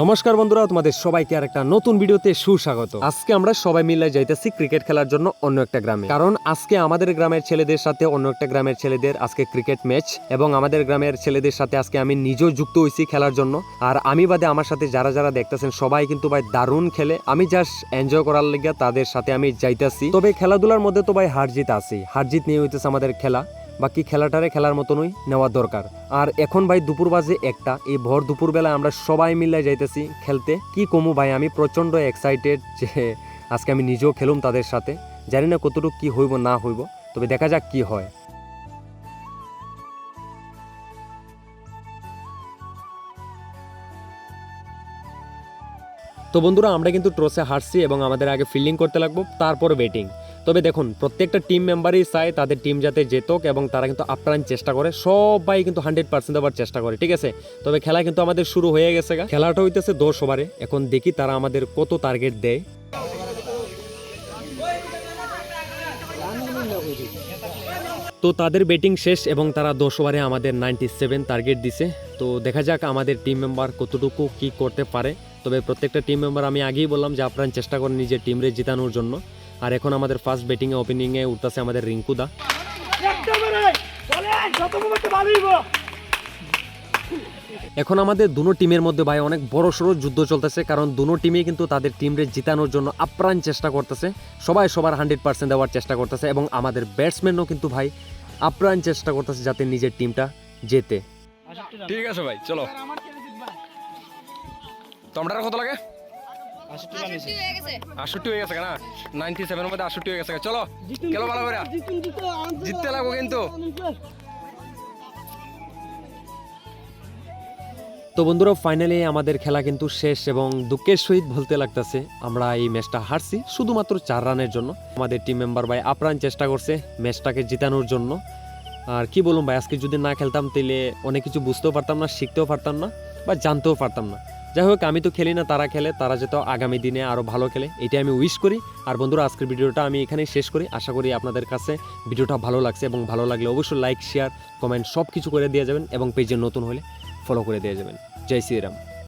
নমস্কার বন্ধুরা, তোমাদের সবাইকে আর একটা নতুন ভিডিওতে সুস্বাগত। আজকে আমরা সবাই মিলে যাইতেছি ক্রিকেট খেলার জন্য অন্য একটা গ্রামে। কারণ আজকে আমাদের গ্রামের ছেলেদের সাথে, অন্য একটা গ্রামের ছেলেদের আজকে ক্রিকেট ম্যাচ এবং আমাদের গ্রামের ছেলেদের সাথে আজকে আমি নিজেও যুক্ত হয়েছি খেলার জন্য। আর আমি বাদে আমার সাথে যারা যারা দেখতেছেন, সবাই কিন্তু ভাই দারুণ খেলে। আমি জাস্ট এনজয় করার লেগে তাদের সাথে আমি যাইতাছি। তবে খেলাধুলার মধ্যে তো ভাই হার জিত আছে হার জিত নিয়ে হইতেছে আমাদের খেলা। বাকি খেলাটারে খেলার মতনই নেওয়া দরকার। আর এখন ভাই দুপুর বাজে একটা, এই ভর দুপুরবেলা আমরা সবাই মিলে যাইতেছি খেলতে। কি কমু ভাই, আমি প্রচণ্ড এক্সাইটেড যে আজকে আমি নিজেও খেলুম তাদের সাথে। জানি না কতটুকু কি হইব, না হইব, তবে দেখা যাক কি হয়। তো বন্ধুরা, আমরা কিন্তু ট্রসে হারছি এবং আমাদের আগে ফিল্ডিং করতে লাগবো, তারপর ব্যাটিং তবে দেখুন, প্রত্যেকটা টিম মেম্বারই চায় তাদের টিম যাতে জেতক এবং তারা কিন্তু আপ্রাণ চেষ্টা করে। সবাই কিন্তু হান্ড্রেড পার্সেন্ট আবার চেষ্টা করে, ঠিক আছে? তবে খেলা কিন্তু আমাদের শুরু হয়ে গেছে। খেলাটা হইতেছে দশ ওভারে এখন দেখি তারা আমাদের কত টার্গেট দেয়। তো তাদের ব্যাটিং শেষ এবং তারা দশ ওভারে আমাদের নাইনটি সেভেন টার্গেট দিছে। তো দেখা যাক আমাদের টিম মেম্বার কতটুকু কি করতে পারে। তবে প্রত্যেকটা টিম মেম্বার আমি আগেই বললাম যে আপনারা চেষ্টা করেন নিজের টিমরে জিতানোর জন্য। আর এখন আমাদের ফার্স্ট ব্যাটিংয়ে ওপেনিংয়ে উঠতেছে আমাদের রিঙ্কুদা এখন আমাদের দুনো টিমের মধ্যে ভাই অনেক বড় সড়ো যুদ্ধ চলতেছে, কারণ দুনো টিমই কিন্তু তাদের টিমরে জিতানোর জন্য আপ্রাণ চেষ্টা করতেছে, সবাই সবার হান্ড্রেড পার্সেন্ট দেওয়ার চেষ্টা করতেছে এবং আমাদের ব্যাটসম্যানও কিন্তু ভাই আপ্রাণ চেষ্টা করতেছে যাতে নিজের টিমটা জেতে। ঠিক আছে ভাই, চলো। তোমরা কত লাগে? আষট্টি হয়ে গেছে। না নাইনটি সেভেন মধ্যে আষট্টি হয়ে গেছে। চলো খেলো ভালো করে জিততে লাগবো কিন্তু। তো বন্ধুরা ফাইনালি আমাদের খেলা কিন্তু শেষ এবং দুঃখের সহিত বলতে লাগতেছে আমরা এই ম্যাচটা হারছি শুধুমাত্র চার রানের জন্য। আমাদের টিম মেম্বার ভাই আপ্রাণ চেষ্টা করছে ম্যাচটাকে জিতানোর জন্য। আর কি বলুন ভাই আজকে যদি না খেলতাম তাহলে অনেক কিছু বুঝতেও পারতাম না শিখতেও পারতাম না বা জানতেও পারতাম না। যাই হোক আমি তো খেলি না, তারা খেলে, তারা যেত আগামী দিনে আরও ভালো খেলে এটা আমি উইশ করি। আর বন্ধুরা, আজকের ভিডিওটা আমি এখানেই শেষ করি। আশা করি আপনাদের কাছে ভিডিওটা ভালো লাগছে এবং ভালো লাগলে অবশ্যই লাইক শেয়ার কমেন্ট সব কিছু করে দিয়ে যাবেন এবং পেজে নতুন হলে ফলো করে দিয়ে যাবেন। জয় শ্রীরাম।